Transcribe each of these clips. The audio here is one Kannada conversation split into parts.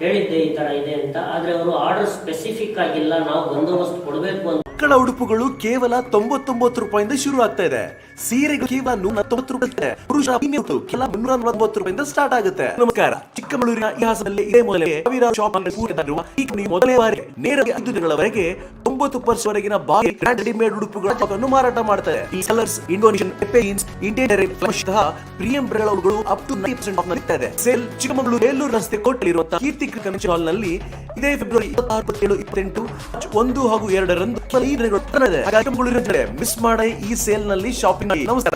ಹೇಳಿದ್ದೆ ಈ ತರ ಇದೆ ಅಂತ ಆದ್ರೆ ಅವರು ಆರ್ಡರ್ ಸ್ಪೆಸಿಫಿಕ್ ಆಗಿಲ್ಲ ನಾವು ಬಂದೋಬಸ್ತ್ ಕೊಡಬೇಕು ಅಂತ ಮಕ್ಕಳ ಉಡುಪುಗಳು ಕೇವಲ ತೊಂಬತ್ತೊಂಬತ್ತು ರೂಪಾಯಿಂದ ಶುರು ಆಗ್ತಾ ಇದೆ. ಸೀರೆಗಳು ಕೇವಲ ನೂರ ತೊಂಬತ್ತು ರೂಪಾಯಿಂದ ಸ್ಟಾರ್ಟ್ ಆಗುತ್ತೆ. ನಮಸ್ಕಾರ. ಚಿಕ್ಕಮಗಳೂರಿನ ಇತಿಹಾಸದಲ್ಲಿ ಇದೇ ಮೊದಲೇ ಬಾರಿ ನೇರ ಐದು ದಿನಗಳವರೆಗೆ ತೊಂಬತ್ತು ಪರ್ಸೆಂಟ್ ವರೆಗಿನ ಬಾರಿ ರೆಡಿಮೇಡ್ ಉಡುಪುಗಳನ್ನು ಮಾರಾಟ ಮಾಡ್ತಾರೆ ಈ ಕಲರ್ಸ್ ಇಂಡೋನೇಷಿಯನ್ ಇಂಡಿಯನ್ ಇಂಟೀರಿಯರ್ ಸಹ ಪ್ರಿಯಂ ಬ್ರೆಗಳು up to nine percent off ನಡೀತಾ ಇದೆ. ಸೇಲ್ ಚಿಕ್ಕಮಗಳೂರು ಬೇಲೂರು ರಸ್ತೆ ಕೋಟೆಯಲ್ಲಿರುವಂತಹ ಕೀರ್ತಿ ಕನ್ವೆನ್ಷನ್ ಹಾಲ್ನಲ್ಲಿ ಇದೇ ಫೆಬ್ರವರಿ ಇಪ್ಪತ್ತಾರು ಇಪ್ಪತ್ತೆಂಟು ಒಂದು ಹಾಗೂ ಎರಡರಂದು ಹಾಗಾಗಿ ಮಿಸ್ ಮಾಡಿ ಈ ಸೇಲ್ನಲ್ಲಿ ಶಾಪಿಂಗ್ ನಮಸ್ಕಾರ.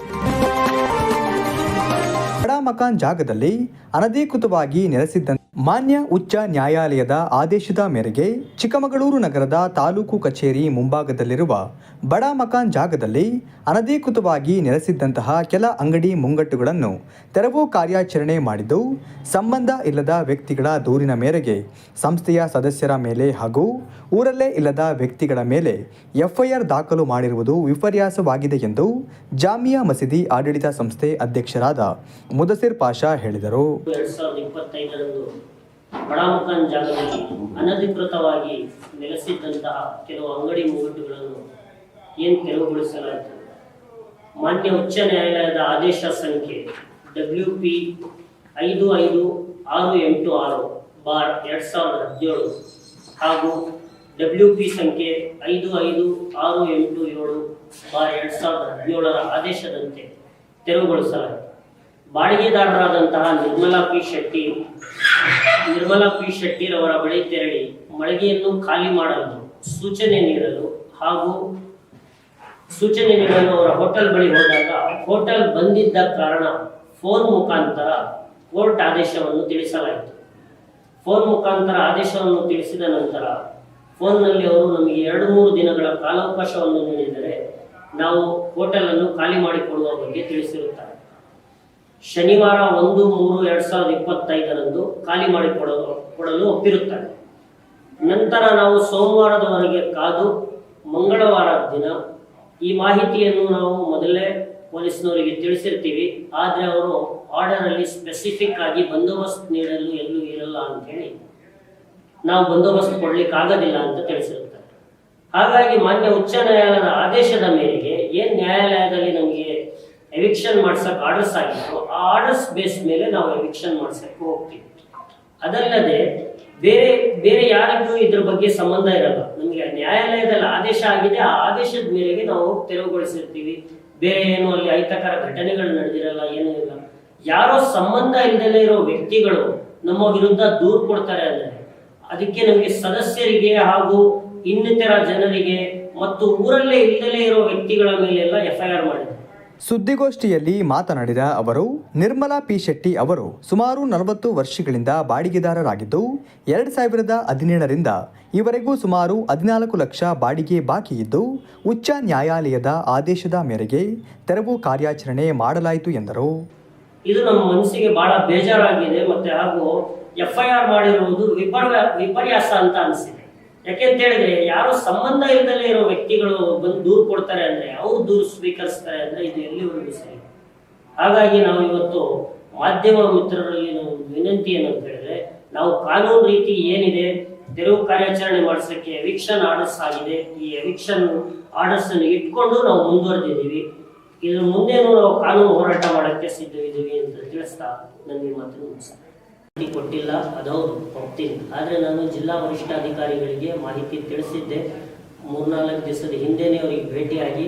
ಮಕಾನ್ ಜಾಗದಲ್ಲಿ ಅನಧಿಕೃತವಾಗಿ ನೆಲೆಸಿದ್ದ ಮಾನ್ಯ ಉಚ್ಚ ನ್ಯಾಯಾಲಯದ ಆದೇಶದ ಮೇರೆಗೆ ಚಿಕ್ಕಮಗಳೂರು ನಗರದ ತಾಲೂಕು ಕಚೇರಿ ಮುಂಭಾಗದಲ್ಲಿರುವ ಬಡಾ ಮಕಾನ್ ಜಾಗದಲ್ಲಿ ಅನಧಿಕೃತವಾಗಿ ನೆಲೆಸಿದ್ದಂತಹ ಕೆಲ ಅಂಗಡಿ ಮುಂಗಟ್ಟುಗಳನ್ನು ತೆರವು ಕಾರ್ಯಾಚರಣೆ ಮಾಡಿದ್ದು, ಸಂಬಂಧ ಇಲ್ಲದ ವ್ಯಕ್ತಿಗಳ ದೂರಿನ ಮೇರೆಗೆ ಸಂಸ್ಥೆಯ ಸದಸ್ಯರ ಮೇಲೆ ಹಾಗೂ ಊರಲ್ಲೇ ಇಲ್ಲದ ವ್ಯಕ್ತಿಗಳ ಮೇಲೆ ಎಫ್ಐಆರ್ ದಾಖಲು ಮಾಡಿರುವುದು ವಿಪರ್ಯಾಸವಾಗಿದೆ ಎಂದು ಜಾಮಿಯಾ ಮಸೀದಿ ಆಡಳಿತ ಸಂಸ್ಥೆ ಅಧ್ಯಕ್ಷರಾದ ಮುದಸಿರ್ ಪಾಷಾ ಹೇಳಿದರು. ಬಡಾಮಕಾನ್ ಜಾಗದಲ್ಲಿ ಅನಧಿಕೃತವಾಗಿ ನೆಲೆಸಿದ್ದಂತಹ ಕೆಲವು ಅಂಗಡಿ ಮುಂಗಟ್ಟುಗಳನ್ನು ಏನು ತೆರವುಗೊಳಿಸಲಾಯಿತು? ಮಾನ್ಯ ಉಚ್ಚ ನ್ಯಾಯಾಲಯದ ಆದೇಶ ಸಂಖ್ಯೆ ಡಬ್ಲ್ಯೂ ಪಿ ಐದು ಐದು ಆರು ಎಂಟು ಆರು ಬಾರ್ ಎರಡು ಸಾವಿರದ ಹದಿನೇಳು ಹಾಗೂ ಡಬ್ಲ್ಯೂ ಪಿ ಸಂಖ್ಯೆ ಐದು ಐದು ಆರು ಎಂಟು ಏಳು ಬಾರ್ ಎರಡು ಸಾವಿರದ ಹದಿನೇಳರ ಆದೇಶದಂತೆ ತೆರವುಗೊಳಿಸಲಾಯಿತು. ಬಾಡಿಗೆದಾರರಾದಂತಹ ನಿರ್ಮಲಾ ಪಿ ಶೆಟ್ಟಿ, ನಿರ್ಮಲಾ ಪಿ ಶೆಟ್ಟಿರವರ ಬಳಿ ತೆರಳಿ ಮಳಿಗೆಯನ್ನು ಖಾಲಿ ಮಾಡಲು ಸೂಚನೆ ನೀಡಲು ಹಾಗೂ ಸೂಚನೆ ನೀಡಲು ಅವರ ಹೋಟೆಲ್ ಬಳಿ ಹೋದಾಗ ಹೋಟೆಲ್ ಬಂದಿದ್ದ ಕಾರಣ ಫೋನ್ ಮುಖಾಂತರ ಕೋರ್ಟ್ ಆದೇಶವನ್ನು ತಿಳಿಸಲಾಯಿತು. ಫೋನ್ ಮುಖಾಂತರ ಆದೇಶವನ್ನು ತಿಳಿಸಿದ ನಂತರ ಫೋನ್ನಲ್ಲಿ ಅವರು ನಮಗೆ ಎರಡು ಮೂರು ದಿನಗಳ ಕಾಲಾವಕಾಶವನ್ನು ನೀಡಿದರೆ ನಾವು ಹೋಟೆಲನ್ನು ಖಾಲಿ ಮಾಡಿಕೊಳ್ಳುವ ಬಗ್ಗೆ ತಿಳಿಸಿರುತ್ತಾರೆ. ಶನಿವಾರ ಒಂದು, ಮೂರು, ಎರಡ್ ಸಾವಿರದ ಇಪ್ಪತ್ತೈದರಂದು ಖಾಲಿ ಮಾಡಿಕೊಡಲು, ಕೊಡಲು ಒಪ್ಪಿರುತ್ತಾರೆ ನಂತರ ನಾವು ಸೋಮವಾರದವರೆಗೆ ಕಾದು ಮಂಗಳವಾರ ದಿನ ಈ ಮಾಹಿತಿಯನ್ನು ನಾವು ಮೊದಲೇ ಪೊಲೀಸ್ನವರಿಗೆ ತಿಳಿಸಿರ್ತೀವಿ. ಆದರೆ ಅವರು ಆರ್ಡರ್ ಅಲ್ಲಿ ಸ್ಪೆಸಿಫಿಕ್ ಆಗಿ ಬಂದೋಬಸ್ತ್ ನೀಡಲು ಎಲ್ಲೂ ಇರಲ್ಲ ಅಂತ ಹೇಳಿ ನಾವು ಬಂದೋಬಸ್ತ್ ಕೊಡ್ಲಿಕ್ಕೆ ಆಗೋದಿಲ್ಲ ಅಂತ ತಿಳಿಸಿರುತ್ತಾರೆ. ಹಾಗಾಗಿ ಮಾನ್ಯ ಉಚ್ಚ ನ್ಯಾಯಾಲಯದ ಆದೇಶದ ಮೇರೆಗೆ ಏನ್ ನ್ಯಾಯಾಲಯದಲ್ಲಿ ನಮಗೆ ಎವಿಕ್ಷನ್ ಮಾಡ್ಸಕ್ ಆರ್ಡರ್ಸ್ ಆಗಿತ್ತು. ಆ ಆರ್ಡರ್ಸ್ ಬೇಸ್ ಮೇಲೆ ನಾವು ಎವಿಕ್ಷನ್ ಮಾಡ್ಸಕ್ಕೆ ಹೋಗ್ತೀವಿ. ಅದಲ್ಲದೆ ಬೇರೆ ಬೇರೆ ಯಾರಿಗೂ ಇದ್ರ ಬಗ್ಗೆ ಸಂಬಂಧ ಇರಲ್ಲ. ನಮಗೆ ನ್ಯಾಯಾಲಯದಲ್ಲಿ ಆದೇಶ ಆಗಿದೆ. ಆ ಆದೇಶದ ಮೇರೆಗೆ ನಾವು ತೆರವುಗೊಳಿಸಿರ್ತೀವಿ. ಬೇರೆ ಏನು ಅಲ್ಲಿ ಅಹಿತಕರ ಘಟನೆಗಳು ನಡೆದಿರಲ್ಲ, ಏನೂ ಇಲ್ಲ. ಯಾರೋ ಸಂಬಂಧ ಇಲ್ಲದೆ ಇರೋ ವ್ಯಕ್ತಿಗಳು ನಮ್ಮ ವಿರುದ್ಧ ದೂರು ಕೊಡ್ತಾರೆ ಅಂದರೆ ಅದಕ್ಕೆ ನಮಗೆ ಸದಸ್ಯರಿಗೆ ಹಾಗೂ ಇನ್ನಿತರ ಜನರಿಗೆ ಮತ್ತು ಊರಲ್ಲೇ ಇಲ್ಲದಲೇ ಇರೋ ವ್ಯಕ್ತಿಗಳ ಮೇಲೆಲ್ಲ ಎಫ್ಐಆರ್ ಮಾಡಿದೆ ಸುದ್ದಿಗೋಷ್ಠಿಯಲ್ಲಿ ಮಾತನಾಡಿದ ಅವರು, ನಿರ್ಮಲಾ ಪಿ ಶೆಟ್ಟಿ ಅವರು ಸುಮಾರು ನಲವತ್ತು ವರ್ಷಗಳಿಂದ ಬಾಡಿಗೆದಾರರಾಗಿದ್ದು, ಎರಡು ಸಾವಿರದ ಹದಿನೇಳರಿಂದ ಈವರೆಗೂ ಸುಮಾರು ಹದಿನಾಲ್ಕು ಲಕ್ಷ ಬಾಡಿಗೆ ಬಾಕಿ ಇದ್ದು, ಉಚ್ಚ ನ್ಯಾಯಾಲಯದ ಆದೇಶದ ಮೇರೆಗೆ ತೆರವು ಕಾರ್ಯಾಚರಣೆ ಮಾಡಲಾಯಿತು ಎಂದರು. ಇದು ನಮ್ಮ ಮನಸ್ಸಿಗೆ ಬಹಳ ಬೇಜಾರಾಗಿದೆ, ಮತ್ತೆ ಹಾಗೂ ಎಫ್ಐಆರ್ ಮಾಡಿರುವುದು ವಿಪರ್ಯಾಸ ಅಂತ ಅನಿಸಿದೆ. ಯಾಕೆಂತ ಹೇಳಿದ್ರೆ, ಯಾರು ಸಂಬಂಧ ಇಲ್ಲದಲೇ ಇರೋ ವ್ಯಕ್ತಿಗಳು ಬಂದು ದೂರು ಕೊಡ್ತಾರೆ ಅಂದ್ರೆ, ಅವ್ರು ದೂರು ಸ್ವೀಕರಿಸ್ತಾರೆ ಅಂದ್ರೆ ಇದು ಎಲ್ಲಿವರೆಗೂ ಸರಿ? ಹಾಗಾಗಿ ನಾವು ಇವತ್ತು ಮಾಧ್ಯಮ ಮಿತ್ರರಲ್ಲಿ ನಾವು ವಿನಂತಿ ಅಂತ ಹೇಳಿದ್ರೆ, ನಾವು ಕಾನೂನು ರೀತಿ ಏನಿದೆ, ತೆರವು ಕಾರ್ಯಾಚರಣೆ ಮಾಡಿಸಕ್ಕೆ ಎವಿಕ್ಷನ್ ಆರ್ಡರ್ಸ್ ಆಗಿದೆ. ಈ ಎವಿಕ್ಷನ್ ಆರ್ಡರ್ಸ್ ಅನ್ನು ಇಟ್ಕೊಂಡು ನಾವು ಮುಂದುವರೆದಿದ್ದೀವಿ. ಇದ್ರ ಮುಂದೇನು ನಾವು ಕಾನೂನು ಹೋರಾಟ ಮಾಡಕ್ಕೆ ಸಿದ್ಧವಿದ್ದೀವಿ ಅಂತ ತಿಳಿಸ್ತಾ ನನ್ನ ಮಾತು ಮುಗಿಸ್ತೀನಿ ಮಾಹಿತಿ ಕೊಟ್ಟಿಲ್ಲ. ಅದೌದು ಒಪ್ತೀನಿ ಆದರೆ ನಾನು ಜಿಲ್ಲಾ ವರಿಷ್ಠಾಧಿಕಾರಿಗಳಿಗೆ ಮಾಹಿತಿ ತಿಳಿಸಿದ್ದೆ. ಮೂರ್ನಾಲ್ಕು ದಿವಸದ ಹಿಂದೆನೇ ಅವರಿಗೆ ಭೇಟಿಯಾಗಿ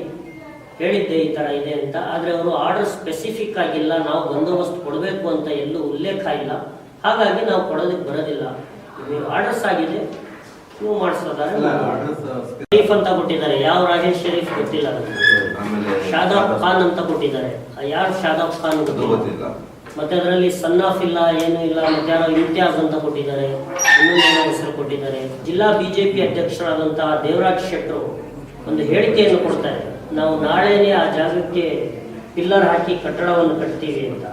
ಹೇಳಿದ್ದೆ ಈ ಥರ ಇದೆ ಅಂತ. ಆದರೆ ಅವರು ಆರ್ಡರ್ ಸ್ಪೆಸಿಫಿಕ್ ಆಗಿಲ್ಲ ನಾವು ಬಂದೋಬಸ್ತ್ ಕೊಡಬೇಕು ಅಂತ ಎಲ್ಲೂ ಉಲ್ಲೇಖ ಇಲ್ಲ. ಹಾಗಾಗಿ ನಾವು ಕೊಡೋದಕ್ಕೆ ಬರೋದಿಲ್ಲ. ಆರ್ಡರ್ಸ್ ಆಗಿದೆ. ನೀವು ಮಾಡಿಸೋದಾರೆ ಶರೀಫ್ ಅಂತ ಕೊಟ್ಟಿದ್ದಾರೆ. ಯಾವ ರಾಜೇಶ್ ಶರೀಫ್ ಗೊತ್ತಿಲ್ಲ. ಶಾದಾಬ್ ಖಾನ್ ಅಂತ ಕೊಟ್ಟಿದ್ದಾರೆ. ಯಾರು ಶಾದಾಬ್ ಖಾನ್ ಗೊತ್ತಿಲ್ಲ. ಮತ್ತೆ ಅದರಲ್ಲಿ ಸನ್ನಾಫ್ ಇಲ್ಲ, ಏನು ಇಲ್ಲ, ಮತ್ತೆ ಯಾರೋ ಇಮ್ತಿಯಾಜ್ ಅಂತ ಕೊಟ್ಟಿದ್ದಾರೆ ಹೆಸರು ಕೊಟ್ಟಿದ್ದಾರೆ. ಜಿಲ್ಲಾ ಬಿಜೆಪಿ ಅಧ್ಯಕ್ಷರಾದಂತಹ ದೇವರಾಜ್ ಶೆಟ್ಟರು ಒಂದು ಹೇಳಿಕೆಯನ್ನು ಕೊಡ್ತಾರೆ, ನಾವು ನಾಳೆನೇ ಆ ಜಾಗಕ್ಕೆ ಪಿಲ್ಲರ್ ಹಾಕಿ ಕಟ್ಟಡವನ್ನು ಕಟ್ತೀವಿ ಅಂತ.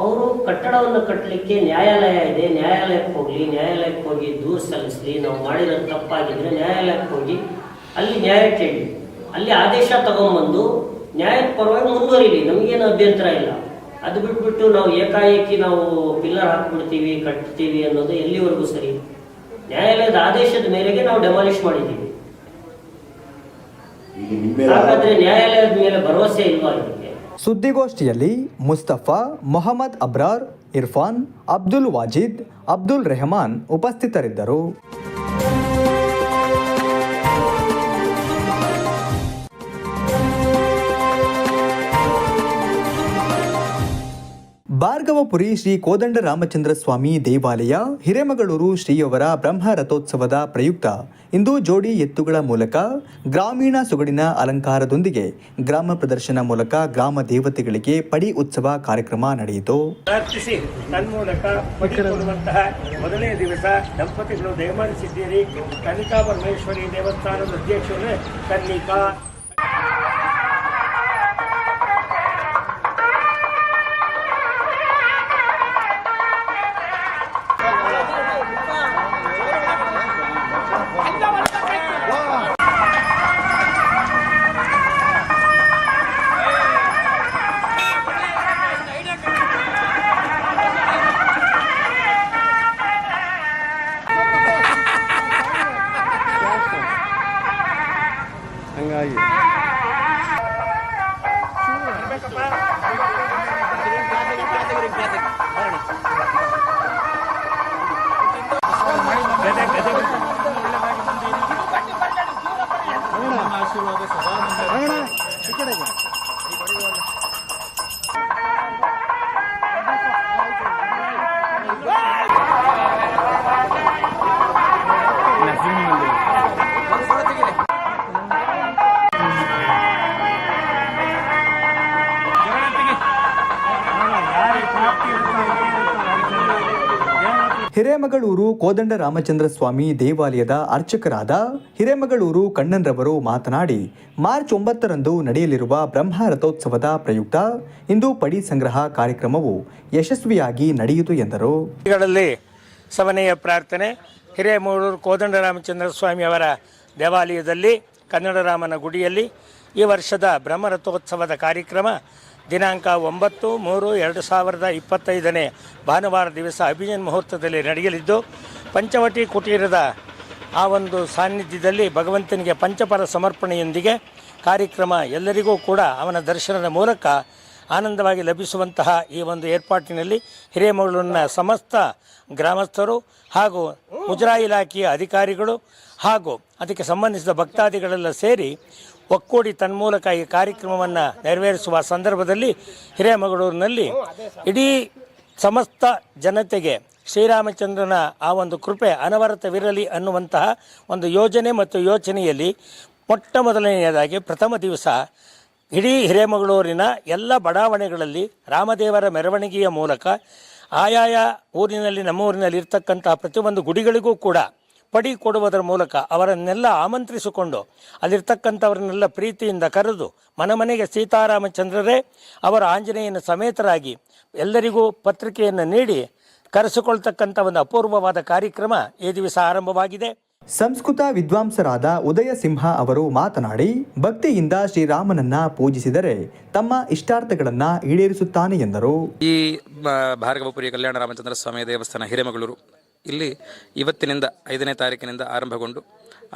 ಅವರು ಕಟ್ಟಡವನ್ನು ಕಟ್ಟಲಿಕ್ಕೆ ನ್ಯಾಯಾಲಯ ಇದೆ, ನ್ಯಾಯಾಲಯಕ್ಕೆ ಹೋಗ್ಲಿ, ನ್ಯಾಯಾಲಯಕ್ಕೆ ಹೋಗಿ ದೂರು ಸಲ್ಲಿಸಲಿ, ನಾವು ಮಾಡಿರೋದು ತಪ್ಪಾಗಿದ್ರೆ ನ್ಯಾಯಾಲಯಕ್ಕೆ ಹೋಗಿ ಅಲ್ಲಿ ನ್ಯಾಯ ಕೇಳಿ. ಅಲ್ಲಿ ಆದೇಶ ತಗೊಂಬಂದು ನ್ಯಾಯದ ಪರವಾಗಿ ಮುಂದುವರಿಲಿ, ನಮಗೇನು ಅಭ್ಯಂತರ ಇಲ್ಲ. ಅದು ಬಿಟ್ಬಿಟ್ಟು ನಾವು ಏಕಾಏಕಿ ನಾವು ಪಿಲ್ಲರ್ ಹಾಕ್ಬಿಡ್ತೀವಿ ಕಟ್ತೀವಿ ಅನ್ನೋದು ಎಲ್ಲಿವರೆಗೂ ಸರಿ? ನ್ಯಾಯಾಲಯದ ಆದೇಶದ ಮೇರೆಗೆ ನಾವು ಡೆಮಾಲಿಷ್ ಮಾಡಿದ್ದೀವಿ. ಹಾಗಾದ್ರೆ ನ್ಯಾಯಾಲಯದ ಮೇಲೆ ಭರವಸೆ ಇಲ್ವಾ ಇದಕ್ಕೆ? ಸುದ್ದಿಗೋಷ್ಠಿಯಲ್ಲಿ ಮುಸ್ತಫಾ ಮೊಹಮ್ಮದ್ ಅಬ್ರಾರ್ ಇರ್ಫಾನ್ ಅಬ್ದುಲ್ ವಾಜಿದ್ ಅಬ್ದುಲ್ ರೆಹಮಾನ್ ಉಪಸ್ಥಿತರಿದ್ದರು. ಭಾರ್ಗವಪುರಿ ಶ್ರೀ ಕೋದಂಡ ರಾಮಚಂದ್ರ ಸ್ವಾಮಿ ದೇವಾಲಯ, ಹಿರೇಮಗಳೂರು ಶ್ರೀಯವರ ಬ್ರಹ್ಮ ರಥೋತ್ಸವದ ಪ್ರಯುಕ್ತ. ಇಂದು ಜೋಡಿ ಎತ್ತುಗಳ ಮೂಲಕ ಗ್ರಾಮೀಣ ಸೊಗಡಿನ ಅಲಂಕಾರದೊಂದಿಗೆ ಗ್ರಾಮ ಪ್ರದರ್ಶನ ಮೂಲಕ ಗ್ರಾಮ ದೇವತೆಗಳಿಗೆ ಪಡಿ ಉತ್ಸವ ಕಾರ್ಯಕ್ರಮ ನಡೆಯಿತು. ಮೊದಲನೇ ದಿವಸ ದಂಪತಿಗಳು ಕನಿಕಾ ಪರಮೇಶ್ವರಿ ದೇವಸ್ಥಾನದ ಅಧ್ಯಕ್ಷರು ಕನ್ನಿಕಾ. ಹಿರೇಮಗಳೂರು ಕೋದಂಡ ರಾಮಚಂದ್ರ ಸ್ವಾಮಿ ದೇವಾಲಯದ ಅರ್ಚಕರಾದ ಹಿರೇಮಗಳೂರು ಕಣ್ಣನ್ರವರು ಮಾತನಾಡಿ, ಮಾರ್ಚ್ ಒಂಬತ್ತರಂದು ನಡೆಯಲಿರುವ ಬ್ರಹ್ಮ ರಥೋತ್ಸವದ ಪ್ರಯುಕ್ತ ಇಂದು ಪಡಿ ಸಂಗ್ರಹ ಕಾರ್ಯಕ್ರಮವು ಯಶಸ್ವಿಯಾಗಿ ನಡೆಯಿತು ಎಂದರು. ಸವನೆಯ ಪ್ರಾರ್ಥನೆ ಕೋದಂಡ ರಾಮಚಂದ್ರ ಸ್ವಾಮಿ ಅವರ ದೇವಾಲಯದಲ್ಲಿ ಕನ್ನಡರಾಮನ ಗುಡಿಯಲ್ಲಿ ಈ ವರ್ಷದ ಬ್ರಹ್ಮರಥೋತ್ಸವದ ಕಾರ್ಯಕ್ರಮ ದಿನಾಂಕ ಒಂಬತ್ತು ಮೂರು ಎರಡು ಸಾವಿರದ ಇಪ್ಪತ್ತೈದನೇ ಭಾನುವಾರ ದಿವಸ ಅಭಿಜನ್ ಮುಹೂರ್ತದಲ್ಲಿ ನಡೆಯಲಿದ್ದು, ಪಂಚವಟಿ ಕುಟೀರದ ಆ ಒಂದು ಸಾನ್ನಿಧ್ಯದಲ್ಲಿ ಭಗವಂತನಿಗೆ ಪಂಚಪರ ಸಮರ್ಪಣೆಯೊಂದಿಗೆ ಕಾರ್ಯಕ್ರಮ ಎಲ್ಲರಿಗೂ ಕೂಡ ಅವನ ದರ್ಶನದ ಮೂಲಕ ಆನಂದವಾಗಿ ಲಭಿಸುವಂತಹ ಈ ಒಂದು ಏರ್ಪಾಟಿನಲ್ಲಿ ಹಿರೇಮಗಳೂರಿನ ಸಮಸ್ತ ಗ್ರಾಮಸ್ಥರು ಹಾಗೂ ಮುಜರಾಯಿ ಇಲಾಖೆಯ ಅಧಿಕಾರಿಗಳು ಹಾಗೂ ಅದಕ್ಕೆ ಸಂಬಂಧಿಸಿದ ಭಕ್ತಾದಿಗಳೆಲ್ಲ ಸೇರಿ ಒಕ್ಕೂಡಿ ತನ್ಮೂಲಕ ಈ ಕಾರ್ಯಕ್ರಮವನ್ನು ನೆರವೇರಿಸುವ ಸಂದರ್ಭದಲ್ಲಿ ಹಿರೇಮಗಳೂರಿನಲ್ಲಿ ಇಡೀ ಸಮಸ್ತ ಜನತೆಗೆ ಶ್ರೀರಾಮಚಂದ್ರನ ಆ ಒಂದು ಕೃಪೆ ಅನವರತವಿರಲಿ ಅನ್ನುವಂತಹ ಒಂದು ಯೋಜನೆ ಮತ್ತು ಯೋಚನೆಯಲ್ಲಿ ಮೊಟ್ಟ ಮೊದಲನೆಯದಾಗಿ ಪ್ರಥಮ ದಿವಸ ಇಡೀ ಹಿರೇಮಗಳೂರಿನ ಎಲ್ಲ ಬಡಾವಣೆಗಳಲ್ಲಿ ರಾಮದೇವರ ಮೆರವಣಿಗೆಯ ಮೂಲಕ ಆಯಾಯ ಊರಿನಲ್ಲಿ ನಮ್ಮ ಊರಿನಲ್ಲಿ ಇರ್ತಕ್ಕಂತಹ ಪ್ರತಿಯೊಂದು ಗುಡಿಗಳಿಗೂ ಕೂಡ ಪಡಿ ಕೊಡುವುದರ ಮೂಲಕ ಅವರನ್ನೆಲ್ಲ ಆಮಂತ್ರಿಸಿಕೊಂಡು ಅಲ್ಲಿರ್ತಕ್ಕಂಥವರನ್ನೆಲ್ಲ ಪ್ರೀತಿಯಿಂದ ಕರೆದು ಮನಮನೆಗೆ ಸೀತಾರಾಮಚಂದ್ರರೇ ಅವರ ಆಂಜನೇಯನ ಸಮೇತರಾಗಿ ಎಲ್ಲರಿಗೂ ಪತ್ರಿಕೆಯನ್ನು ನೀಡಿ ಕರೆಸಿಕೊಳ್ತಕ್ಕಂಥ ಒಂದು ಅಪೂರ್ವವಾದ ಕಾರ್ಯಕ್ರಮ ಈ ದಿವಸ ಆರಂಭವಾಗಿದೆ. ಸಂಸ್ಕೃತ ವಿದ್ವಾಂಸರಾದ ಉದಯ ಸಿಂಹ ಅವರು ಮಾತನಾಡಿ ಭಕ್ತಿಯಿಂದ ಶ್ರೀರಾಮನನ್ನ ಪೂಜಿಸಿದರೆ ತಮ್ಮ ಇಷ್ಟಾರ್ಥಗಳನ್ನ ಈಡೇರಿಸುತ್ತಾನೆ ಎಂದರು. ಈ ಬ- ಭಾರ್ಗವಪುರಿ ಕಲ್ಯಾಣ ರಾಮಚಂದ್ರ ಸ್ವಾಮಿ ದೇವಸ್ಥಾನ ಹಿರೇಮಗಳೂರು. ಇಲ್ಲಿ ಇವತ್ತಿನಿಂದ ಐದನೇ ತಾರೀಕಿನಿಂದ ಆರಂಭಗೊಂಡು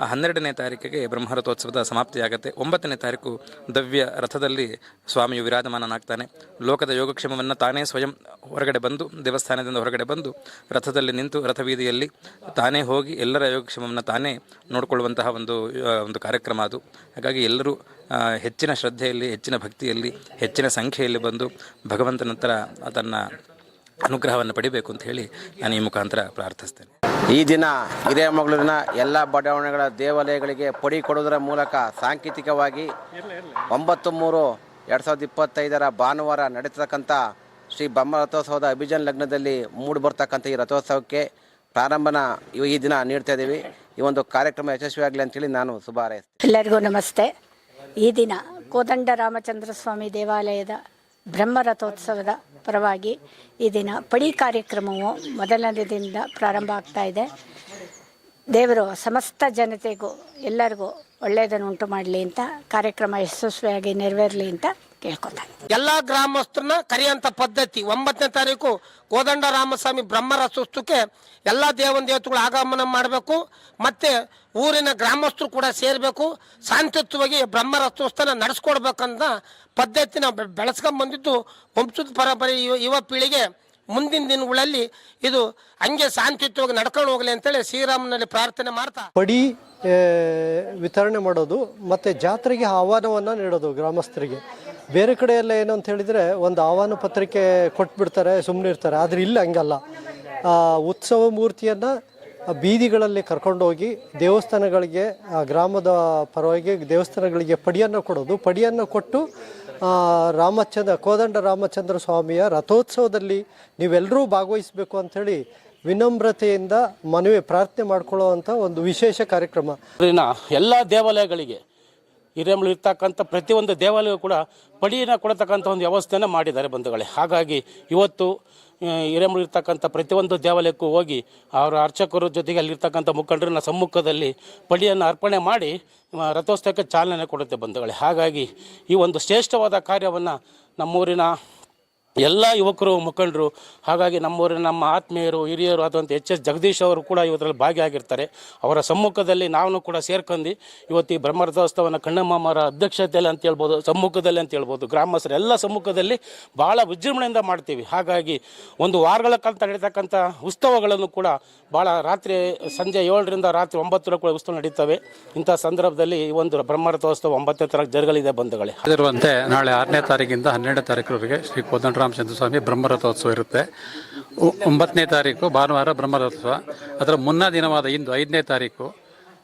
ಆ ಹನ್ನೆರಡನೇ ತಾರೀಕಿಗೆ ಬ್ರಹ್ಮರಥೋತ್ಸವದ ಸಮಾಪ್ತಿಯಾಗುತ್ತೆ. ಒಂಬತ್ತನೇ ತಾರೀಕು ದವ್ಯ ರಥದಲ್ಲಿ ಸ್ವಾಮಿಯು ವಿರಾಜಮಾನನಾಗ್ತಾನೆ. ಲೋಕದ ಯೋಗಕ್ಷೇಮವನ್ನು ತಾನೇ ಸ್ವಯಂ ಹೊರಗಡೆ ಬಂದು, ದೇವಸ್ಥಾನದಿಂದ ಹೊರಗಡೆ ಬಂದು, ರಥದಲ್ಲಿ ನಿಂತು, ರಥವೀದಿಯಲ್ಲಿ ತಾನೇ ಹೋಗಿ ಎಲ್ಲರ ಯೋಗಕ್ಷೇಮವನ್ನು ತಾನೇ ನೋಡಿಕೊಳ್ಳುವಂತಹ ಒಂದು ಒಂದು ಕಾರ್ಯಕ್ರಮ ಅದು. ಹಾಗಾಗಿ ಎಲ್ಲರೂ ಹೆಚ್ಚಿನ ಶ್ರದ್ಧೆಯಲ್ಲಿ, ಹೆಚ್ಚಿನ ಭಕ್ತಿಯಲ್ಲಿ, ಹೆಚ್ಚಿನ ಸಂಖ್ಯೆಯಲ್ಲಿ ಬಂದು ಭಗವಂತನಂತರ ಅದನ್ನು ಅನುಗ್ರಹವನ್ನು ಪಡಿಬೇಕು ಅಂತ ಹೇಳಿ ನಾನು ಈ ಮುಖಾಂತರ ಪ್ರಾರ್ಥಿಸ್ತೇನೆ. ಈ ದಿನ ಹಿರೇಮಗಳೂರಿನ ಎಲ್ಲ ಬಡಾವಣೆಗಳ ದೇವಾಲಯಗಳಿಗೆ ಪಡಿ ಕೊಡುವುದರ ಮೂಲಕ ಸಾಂಕೇತಿಕವಾಗಿ ಒಂಬತ್ತು ಮೂರು ಎರಡು ಸಾವಿರದ ಇಪ್ಪತ್ತೈದರ ಭಾನುವಾರ ನಡೀತಕ್ಕಂಥ ಶ್ರೀ ಬ್ರಹ್ಮ ರಥೋತ್ಸವದ ಅಭಿಜನ್ ಲಗ್ನದಲ್ಲಿ ಮೂಡಿ ಬರ್ತಕ್ಕಂಥ ಈ ರಥೋತ್ಸವಕ್ಕೆ ಪ್ರಾರಂಭನ ಇವ- ಈ ದಿನ ನೀಡ್ತಾ ಇದ್ದೀವಿ ಈ ಒಂದು ಕಾರ್ಯಕ್ರಮ ಯಶಸ್ವಿಯಾಗಲಿ ಅಂತೇಳಿ ನಾನು ಶುಭ ಹಾರೈಸ್ತೇನೆ. ಎಲ್ಲರಿಗೂ ನಮಸ್ತೆ. ಈ ದಿನ ಕೋದಂಡ ರಾಮಚಂದ್ರ ಸ್ವಾಮಿ ದೇವಾಲಯದ ಬ್ರಹ್ಮರಥೋತ್ಸವದ ಪರವಾಗಿ ಈ ದಿನ ಪಡಿ ಕಾರ್ಯಕ್ರಮವು ಮೊದಲನೇ ದಿನದಿಂದ ಪ್ರಾರಂಭ ಆಗ್ತಾ ಇದೆ. ದೇವರು ಸಮಸ್ತ ಜನತೆಗೂ ಎಲ್ಲರಿಗೂ ಒಳ್ಳೆಯದನ್ನು ಉಂಟು ಮಾಡಲಿ ಅಂತ, ಕಾರ್ಯಕ್ರಮ ಯಶಸ್ವಿಯಾಗಿ ನೆರವೇರಲಿ ಅಂತ ಕೇಳ್ಕೊತಾ ಇದ್ದೀನಿ. ಎಲ್ಲ ಗ್ರಾಮಸ್ಥರನ್ನ ಕರೆಯುವಂತ ಪದ್ಧತಿ ಒಂಬತ್ತನೇ ತಾರೀಕು ಕೋದಂಡ ರಾಮಸ್ವಾಮಿ ಬ್ರಹ್ಮರಥೋತ್ಸವಕ್ಕೆ ಎಲ್ಲ ದೇವನ ದೇವತೆಗಳು ಆಗಮನ ಮಾಡಬೇಕು ಮತ್ತೆ ಊರಿನ ಗ್ರಾಮಸ್ಥರು ಕೂಡ ಸೇರಬೇಕು ಶಾಂತಿಯುತವಾಗಿ ಬ್ರಹ್ಮರಥೋತ್ಸವನ ನಡೆಸ್ಕೊಡ್ಬೇಕಂತ ಪದ್ಧತಿನ ನಾವು ಬೆಳೆಸ್ಕೊಂಡ್ ಬಂದಿದ್ದು ವಂಶದ ಪರಂಪರೆ ಯುವ ಯುವ ಪೀಳಿಗೆ ಮುಂದಿನ ದಿನಗಳಲ್ಲಿ ಇದು ಹಂಗೆ ಶಾಂತಿಯುತವಾಗಿ ನಡ್ಕೊಂಡು ಹೋಗ್ಲಿ ಅಂತೇಳಿ ಶ್ರೀರಾಮನಲ್ಲಿ ಪ್ರಾರ್ಥನೆ ಮಾಡ್ತಾ ಪಡಿ ವಿತರಣೆ ಮಾಡೋದು ಮತ್ತು ಜಾತ್ರೆಗೆ ಆಹ್ವಾನವನ್ನು ನೀಡೋದು ಗ್ರಾಮಸ್ಥರಿಗೆ ಬೇರೆ ಕಡೆ ಎಲ್ಲ ಏನು ಅಂತ ಹೇಳಿದರೆ ಒಂದು ಆಹ್ವಾನ ಪತ್ರಿಕೆ ಕೊಟ್ಬಿಡ್ತಾರೆ ಸುಮ್ಮನೆ ಇರ್ತಾರೆ. ಆದರೆ ಇಲ್ಲ, ಹಂಗಲ್ಲ. ಉತ್ಸವ ಮೂರ್ತಿಯನ್ನು ಬೀದಿಗಳಲ್ಲಿ ಕರ್ಕೊಂಡೋಗಿ ದೇವಸ್ಥಾನಗಳಿಗೆ ಗ್ರಾಮದ ಪರವಾಗಿ ದೇವಸ್ಥಾನಗಳಿಗೆ ಪಡಿಯನ್ನು ಕೊಡೋದು. ಪಡಿಯನ್ನು ಕೊಟ್ಟು ರಾಮಚಂದ್ರ, ಕೋದಂಡ ರಾಮಚಂದ್ರ ಸ್ವಾಮಿಯ ರಥೋತ್ಸವದಲ್ಲಿ ನೀವೆಲ್ಲರೂ ಭಾಗವಹಿಸಬೇಕು ಅಂಥೇಳಿ ವಿನಮ್ರತೆಯಿಂದ ಮನವಿ, ಪ್ರಾರ್ಥನೆ ಮಾಡ್ಕೊಳ್ಳುವಂಥ ಒಂದು ವಿಶೇಷ ಕಾರ್ಯಕ್ರಮ. ಎಲ್ಲ ದೇವಾಲಯಗಳಿಗೆ ಹಿರೇಮಳು ಇರ್ತಕ್ಕಂಥ ಪ್ರತಿಯೊಂದು ದೇವಾಲಯ ಕೂಡ ಪಡಿಯನ್ನು ಕೊಡತಕ್ಕಂಥ ಒಂದು ವ್ಯವಸ್ಥೆಯನ್ನು ಮಾಡಿದ್ದಾರೆ ಬಂಧುಗಳೇ. ಹಾಗಾಗಿ ಇವತ್ತು ಆ, ಹಿರೇಮಳು ಇರ್ತಕ್ಕಂಥ ಪ್ರತಿಯೊಂದು ದೇವಾಲಯಕ್ಕೂ ಹೋಗಿ ಅವರ ಅರ್ಚಕರ ಜೊತೆಗೆ ಅಲ್ಲಿರ್ತಕ್ಕಂಥ ಮುಖಂಡರನ್ನ ಸಮ್ಮುಖದಲ್ಲಿ ಪಡಿಯನ್ನು ಅರ್ಪಣೆ ಮಾಡಿ ರಥೋತ್ಸವಕ್ಕೆ ಚಾಲನೆ ಕೊಡುತ್ತೆ ಬಂಧುಗಳೇ. ಹಾಗಾಗಿ ಈ ಒಂದು ಶ್ರೇಷ್ಠವಾದ ಕಾರ್ಯವನ್ನು ನಮ್ಮೂರಿನ ಎಲ್ಲ ಯುವಕರು, ಮುಖಂಡರು, ಹಾಗಾಗಿ ನಮ್ಮೂರಿನ ನಮ್ಮ ಆತ್ಮೀಯರು, ಹಿರಿಯರು ಅಥವಾ ಎಚ್ ಎಸ್ ಜಗದೀಶ್ ಅವರು ಕೂಡ ಇವತ್ತರಲ್ಲಿ ಭಾಗಿಯಾಗಿರ್ತಾರೆ. ಅವರ ಸಮ್ಮುಖದಲ್ಲಿ ನಾವು ಕೂಡ ಸೇರ್ಕೊಂಡು ಇವತ್ತು ಈ ಬ್ರಹ್ಮರಥೋತ್ಸವನ ಕಣ್ಣಮ್ಮರ ಅಧ್ಯಕ್ಷತೆಯಲ್ಲಿ ಅಂತ ಹೇಳ್ಬೋದು, ಸಮ್ಮುಖದಲ್ಲಿ ಅಂತ ಹೇಳ್ಬೋದು ಗ್ರಾಮಸ್ಥರೆಲ್ಲ ಸಮ್ಮುಖದಲ್ಲಿ ಭಾಳ ವಿಜೃಂಭಣೆಯಿಂದ ಮಾಡ್ತೀವಿ. ಹಾಗಾಗಿ ಒಂದು ವಾರಗಳ ಕಾಲ ನಡೀತಕ್ಕಂಥ ಉತ್ಸವಗಳನ್ನು ಕೂಡ ಭಾಳ ರಾತ್ರಿ ಸಂಜೆ ಏಳರಿಂದ ರಾತ್ರಿ ಒಂಬತ್ತರ ಕೂಡ ಉತ್ಸವ ನಡೀತವೆ. ಇಂಥ ಸಂದರ್ಭದಲ್ಲಿ ಈ ಒಂದು ಬ್ರಹ್ಮರಥೋತ್ಸವ ಒಂಬತ್ತನೇ ತಾರೀಕು ಜರುಗಲಿದೆ ಬಂಧುಗಳೇ. ಅದರಂತೆ ನಾಳೆ ಆರನೇ ತಾರೀಕಿಂದ ಹನ್ನೆರಡನೇ ತಾರೀಕುವರೆಗೆ ಶ್ರೀ ಕೋದಂಡರಾಮಚಂದ್ರ ಸ್ವಾಮಿ ಬ್ರಹ್ಮರಥೋತ್ಸವ ಇರುತ್ತೆ. ಒಂಬತ್ತನೇ ತಾರೀಕು ಭಾನುವಾರ ಬ್ರಹ್ಮರಥೋತ್ಸವ. ಅದರ ಮುನ್ನ ದಿನವಾದ ಇಂದು ಐದನೇ ತಾರೀಕು